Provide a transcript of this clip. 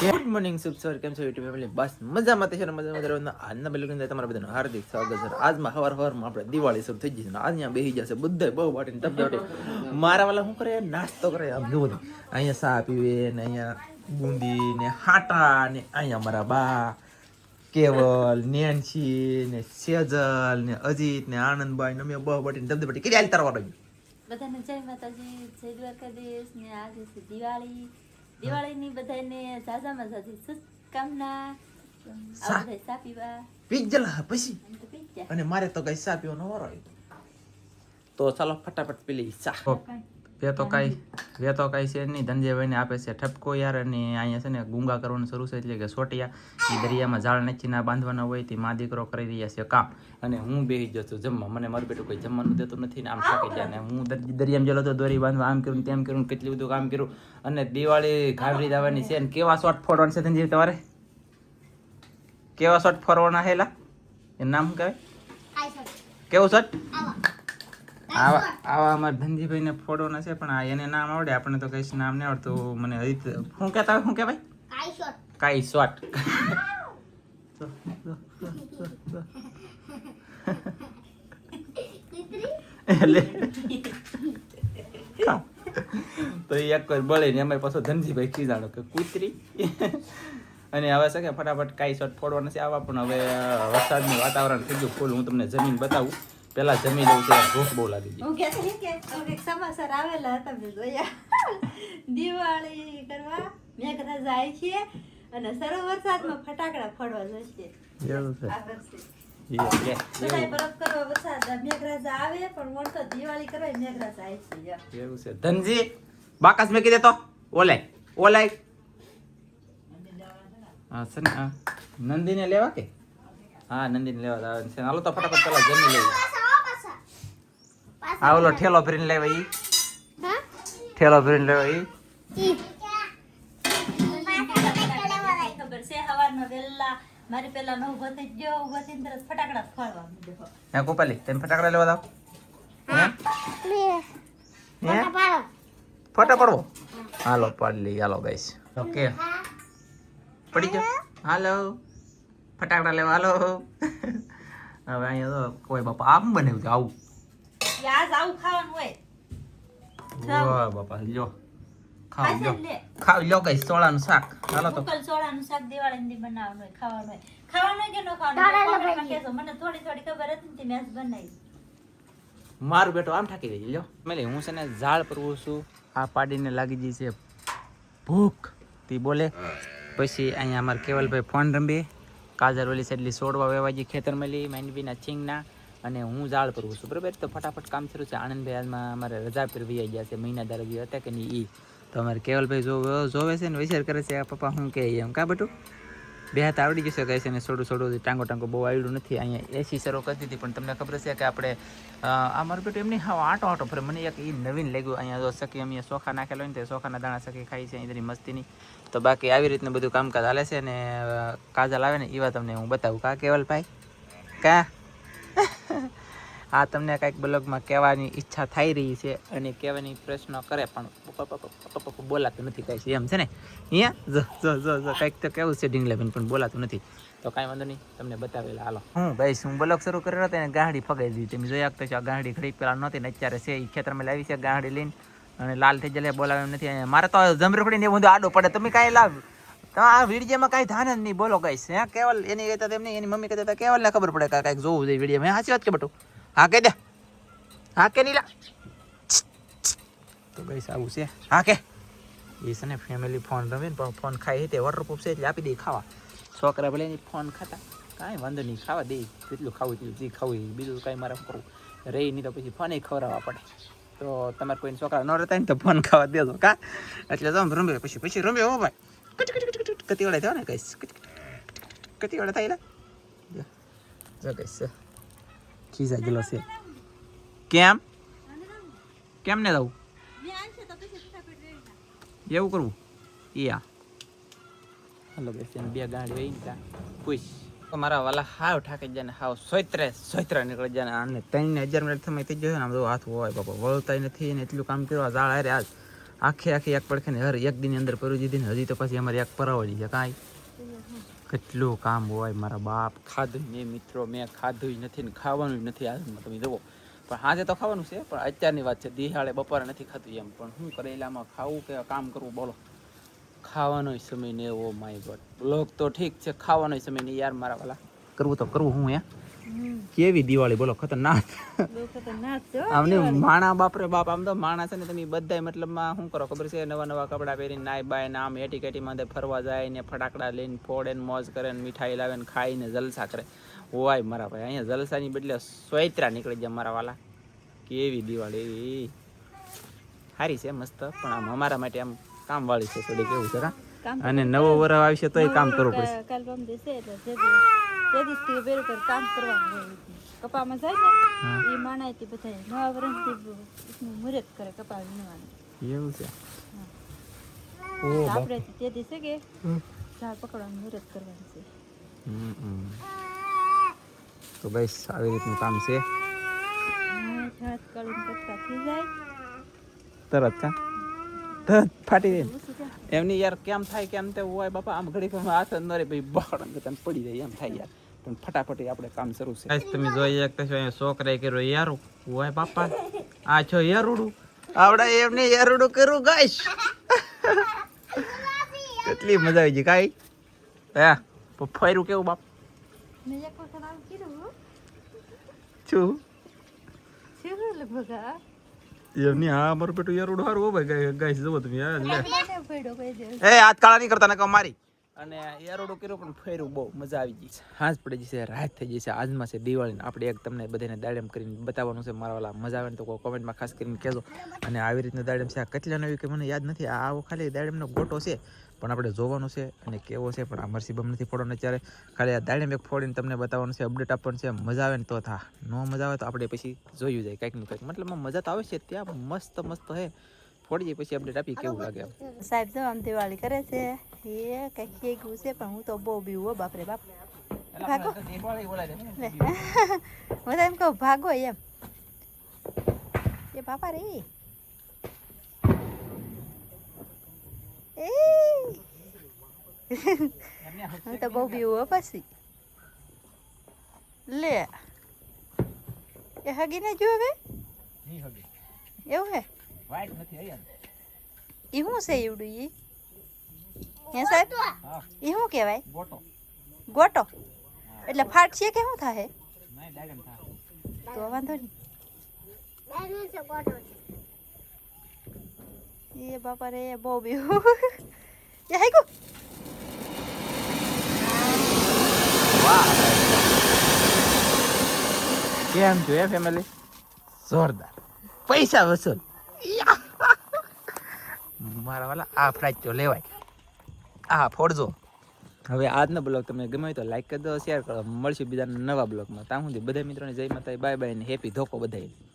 Good morning શુભ સવાર કેમ છો યુટ્યુબ ફેમિલી બસ મજામાં છે મજામાં રહેવાનું. આજના બેલું તમારા બધાનું હાર્દિક સ્વાગત છે. આજમાં હવાર હવારમાં આપણે દિવાળી શરૂ થઈ જશે આજ અહીંયા બેસી જશે બધા બહુ વાટીને ટપ ટપ મારા વાલા શું કરે? નાસ્તો કરે. આમ જુઓ તો, અહીંયા સા પીવે ને અહીંયા બુંદી ને હાટા ને અહીંયા મારા બા, કેવલ નેન્સી ને સેજલ ને અજીત ને આનંદભાઈ ને અમે બહુ વાટીને ટપ કેટલી હાલ તારવા રહ્યું બધાને જય માતાજી, જય દ્વારકાધીશ ને આજે દિવાળી. દિવાળીની બધાને સાજામાં સાજી શુભકામના. સા- આ બધા ચા પીવા. પીજલા પછી? અને મારે તો કઈ સાપીઓ પીવાનો વારો તો. ચાલો ફટાફટ પી લઈ ચા. બે તો કાંઈ બે તો કાંઈ છે નહીં ધનજયભાઈને આપે છે ઠપકો યાર. અને અહીંયા છે ને ગુંગા કરવાનું શરૂ છે એટલે કે સોટિયા એ દરિયામાં ઝાડ નાચીના બાંધવાના હોય તે મા દીકરો કરી રહ્યા છે કામ. અને હું બેસી જતો જમવા. મને મારું બેટું કોઈ જમવાનું દેતું નથી ને આમ થાકી જાય ને હું દર- દરિયામાં ગયેલો તો દોરી બાંધવા આમ કર્યું તેમ કર્યું કેટલું બધું કામ કર્યું અને દિવાળી ઘાવરી દાવાની છે ને કેવા શોટ ફોડવાના છે ધનજીભાઈ તમારે? કેવા શોટ ફોડવાના હેલા? એનું નામ શું કહેવાય? કેવું શોટ આવા આવા અમારા ધનજીભાઈને ના છે, પણ આ એને નામ આવડે, આપણને તો કઈ નામ નહીં આવડતું. મને હજી શું કહેતા શું ભાઈ કાઈ શોટ. તો એક વાર બળે ને અમારી પાછો ધનજીભાઈ ખીજાડો કે કૂતરી. અને હવે છે કે ફટાફટ કાઈ શોટ ફોડવા નથી આવા પણ હવે વરસાદનું વાતાવરણ થઈ ગયું ફૂલ. હું તમને જમીન બતાવું. પેલા જમી લઉં છે ભૂખ બહુ લાગી ગઈ. હું કહેતી હતી કે સમાચાર આવેલા હતા મેં જોયા. દિવાળી કરવા મેઘરાજ જાય છે અને સરો વરસાદમાં ફટાકડા ફોડવા જશે. એવું છે. છે ધનજી બાકસ મેકી દેતો ઓલાય ઓલાય હા સર હા. નંદીને લેવા કે? હા નંદીને લેવા આવે છે. હાલો તો ફટાફટ પેલા જમી લેવું આ ઓલો ઠેલો ભરીને લેવા ઈ. ઠેલો ભરીને લેવા ઈ. ખબર છે હવારમાં વહેલા મારી પેલા નવ ઊભો થઈ ગયો ઊભો ફટાકડા ફોડવા. હે કોપાલી તમે ફટાકડા લેવા દાવ હે. હે? ફોટા પડવો? હાલો પાડી લઈ હાલો ગાઈસ. ઓકે. પડી ગયો? હાલો. ફટાકડા લેવા હાલો. હવે અહીંયા તો કોઈ બાપા આમ બને આવું. આજ આવું ખાવાનું હોય. વાહ બાપા લ્યો. ખાવ લ્યો. ખાવ લ્યો ગાઈસ સોળાનું શાક. હાલો તો. સોળાનું શાક દિવાળીની દી બનાવવાનું હોય ખાવાનું હોય. ખાવાનું કે ન ખાવાનું હોય? કોમેન્ટમાં કહેજો. મને થોડી થોડી ખબર હતી તે મેં બનાવી. મારું બેટો આમ ઠાકી ગઈ લ્યો. મેલે હું છે ને ઝાડ પરવું છું. આ પાડીને લાગી ગઈ છે ભૂખ. તી બોલે પછી અહીંયા અમારે કેવલભાઈ ફોન રમી કાજર ઓલી સાઈડલી છોડવા વેવાજી ખેતર મેલી માંડવીના છીંગના. અને હું ઝાડ પર છું. બરાબર? તો ફટાફટ કામ શરૂ છે. આનંદભાઈ હાલમાં અમારે રજા પર વહી ગયા છે. મહિના દારવી હતા કે નહીં, ઈ. તો અમારે કેવલભાઈ જો જોવે છે ને, વિચાર કરે છે, આ પપ્પા શું કહે એમ. કા બટું? બે હાથ આવડી જશે કહે છે ને છોડું છોડું ટાંગો ટાંગો બહુ આવડ્યું નથી. અહીંયા એસી શરૂ કરી દીધી, પણ તમને ખબર છે કે આપણે આ મારું બેટું એમની હા આટો આટો ફરે. મને એક એ નવીન લાગ્યું. અહીંયા જો સખી અમે ચોખા નાખેલો હોય ને, તે ચોખાના દાણા સખી ખાઈ છે અહીંથી મસ્તીની. તો બાકી આવી રીતનું બધું કામકાજ હાલે છે ને કાજલ આવે ને એવા તમને હું બતાવું. કા કેવલભાઈ? કા? આ તમને કાંઈક બ્લોગમાં કહેવાની ઈચ્છા થઈ રહી છે અને કહેવાની પ્રશ્ન કરે પણ બોલાતું નથી કાંઈ છે એમ છે ને? અહીંયા? જો જો જો કાંઈક તો કેવું છે ઢીંગલાબેન, પણ બોલાતું નથી. તો કાંઈ વાંધો નહીં, તમને બતાવેલા, હાલો. હું ભાઈ, શું બ્લોગ શરૂ કર્યો હતો એને ગાંડી ફગાઈ દીધી. તમે જોયા તો આ ગાંડી ઘડી પેલા નહોતી ને અત્યારે છે એ ખેતરમાં લાવી છે, ગાંડી લઈને. અને લાલ થઈ જલે બોલાવે એમ નથી મારે તો જમરે ને એ બધું આડો પડે. તમે કાંઈ લાવ. તો આ વિડીયોમાં કાંઈ ધ્યાન જ નહીં. બોલો કઈ હે, કેવલ એની કહેતા તેમની એની મમ્મી કહેતા હતા કેવલને ખબર પડે કે કાંઈક જોવું જોઈએ વિડીયોમાં. સાચી વાત કે બટું? હા, કહી દે. હા, કે નીલા? તો ભાઈ આવું છે. હા, કે? એ છે ને ફેમિલી ફોન રમે ને, પણ ફોન ખાઈ તે વોટરપ્રૂફ છે એટલે આપી દે ખાવા. છોકરા ભલે એની ફોન ખાતા. કાંઈ વાંધો નહીં, ખાવા દે. કેટલું ખાવું એટલું જે ખાવું બીજું કાંઈ મારે કરવું? રહી નહીં તો પછી ફોને ખવડાવવા પડે. તો તમારે કોઈ છોકરા ન રહેતા ને તો ફોન ખાવા દેજો, કા? એટલે જમ રમ્યો, પછી પછી રમ્યો હો ભાઈ. કચ કચ કચ કચ કતી વડે થયો ને કઈશ કતી વડે થાય જો કઈશ ખીસા ગયેલો છે કેમ કેમ ને દઉં એવું કરવું યા હાલો બેસ બે ગાડી વહી ગયા પૂછ મારા વાલા હાવ ઠાકી જાય ને હાવ સોયત્રે સોયત્રા નીકળી જાય ને આને ત્રણ હજાર મિનિટ સમય થઈ ગયો ને આમ તો હાથ હોય બાપા વળતા નથી ને એટલું કામ કર્યું આ ઝાડ હારે આજ આખે આખી એક પડખે ને હર એક દિન અંદર પરું દીધી ને હજી તો પછી અમારે એક પરાવળી છે કાંઈ. કેટલું કામ હોય મારા બાપ. ખાધું મેં મિત્રો, મેં ખાધું નથી ને ખાવાનું નથી આજમાં તમે જુઓ. પણ આજે તો ખાવાનું છે, પણ અત્યારની વાત છે, દિહાળે બપોરે નથી ખાતું એમ. પણ શું કરેલામાં ખાવું કે કામ કરવું બોલો. ખાવાનો સમય ને એવો માય ગોડ બ્લોક તો ઠીક છે ખાવાનો સમય ને યાર મારા વાલા. કરવું તો કરવું હું હે. કેવી દિવાળી? બોલો ખતરનાક. આમને માણા બાપ રે બાપ આમ તો માણા છે ને તમે બધાય મતલબમાં શું કરો ખબર છે? નવા નવા કપડાં પહેરીને નાય બાય ને આમ એટી કેટી માં ફરવા જાય ને ફટાકડા લઈને ફોડે ને મોજ કરે ને મીઠાઈ લાવે ને ખાઈ ને જલસા કરે. હોય મારા ભાઈ અહીંયા જલસાની બદલે સોયત્રા નીકળી જાય મારા વાલા. કેવી દિવાળી? સારી છે મસ્ત પણ આમ અમારા માટે આમ કામ વાળી છે થોડીક કેવું છે અને નવો વરહ આવશે તોય કામ કરવું પડશે. કા- દિવસથી બેરું પર કામ કરવાનું હોય કપામાં જાય ને એ માણાય તે બધા નવા વર્ષથી મુહૂર્ત કરે કપા વીણવાનું. એવું છે? આપણે તે દિવસે કે ઝાડ પકડવાનું મુહૂર્ત કરવાનું છે. તો બસ આવી રીતનું કામ છે. તરત કા? ફાટી જાય. એમની યાર કેમ થાય કેમ તે હોય બાપા આમ ઘડીક હાથ ન રે ભાઈ બહાડ તને પડી જાય એમ થાય યાર. પણ ફટાફટ આપણે કામ શરૂ છે. તમે જોઈએ એક તો અહીંયા છોકરાએ કર્યો યારું. હોય બાપા. આ છો યારુડું. આવડા એમને યારુડું કરું ગાઈશ કેટલી મજા આવી ગઈ કાઈ? હે ફર્યું કેવું બાપ? મેં એક વખત આમ કીધું હો. છું શું લગભગ? એમની હા અમારું પેટું યારુડું સારું હો ભાઈ. ગાઈશ જુઓ તમે દિવસ. એ હાથ કાળા નહીં કરતા ને મારી અને એરોડો કર્યો પણ ફેર્યું બહુ, મજા આવી ગઈ. છે હાજ પડી જશે, રાત થઈ જશે, આજમાં છે દિવાળી આપણે એક તમને બધાને દાડમ કરીને બતાવવાનું છે, મારા વાલા મજા આવે ને તો કોઈ કોમેન્ટમાં ખાસ કરીને કહેજો. અને આવી રીતના દાડમ છે, આ કેટલા નવી કે મને યાદ નથી આવો ખાલી દાડમનો ગોટો છે, પણ આપણે જોવાનું છે અને કેવો છે, પણ આ મરસીબમ નથી ફોડવાનો અત્યારે. ખાલી આ દાડેમ એક ફોડીને તમને બતાવવાનું છે અપડેટ આપવાનું છે, મજા આવે ને તો થા. ન મજા આવે તો આપણે પછી જોયું જાય કંઈક ને કંઈક. મતલબ મજા તો આવે છે, ત્યાં મસ્ત મસ્ત હે. ફોડી પછી અપડેટ આપી કેવું લાગે સાહેબ તો આમ દિવાળી કરે છે એ કઈ ગયું છે પણ હું તો બહુ બીવું હો બાપરે બાપ. ભાગો. હું તો એમ કહું ભાગો એમ. એ બાપા રે. એ. હું તો બહુ બીવું હો પછી. લે. એ હગીને જો હવે એવું હે? વાઈટ નથી અહીંયા ઈ શું છે એવડું ઈ? હે સાહેબ? હા. ઈ શું કહેવાય? ગોટો. ગોટો? એટલે ફાટ છે કે શું થાય નહીં ડાયગન થા તો વાંધો નહીં. એ બાપા રે બહુ બીવું એ હાઈકો. કેમ છો એ ફેમિલી જોરદાર. પૈસા વસૂલ. મારા વાલા, આ ફ્રાઈજ તો લેવાય. આ ફોડજો. હવે આજનો બ્લોગ તમને ગમે તો લાઈક કરી દો શેર કરો. મળશું બીજા નવા બ્લોગમાં. ત્યાં સુધી બધા મિત્રોને જય માતા બાય બાય ને હેપી ધોકો બધાય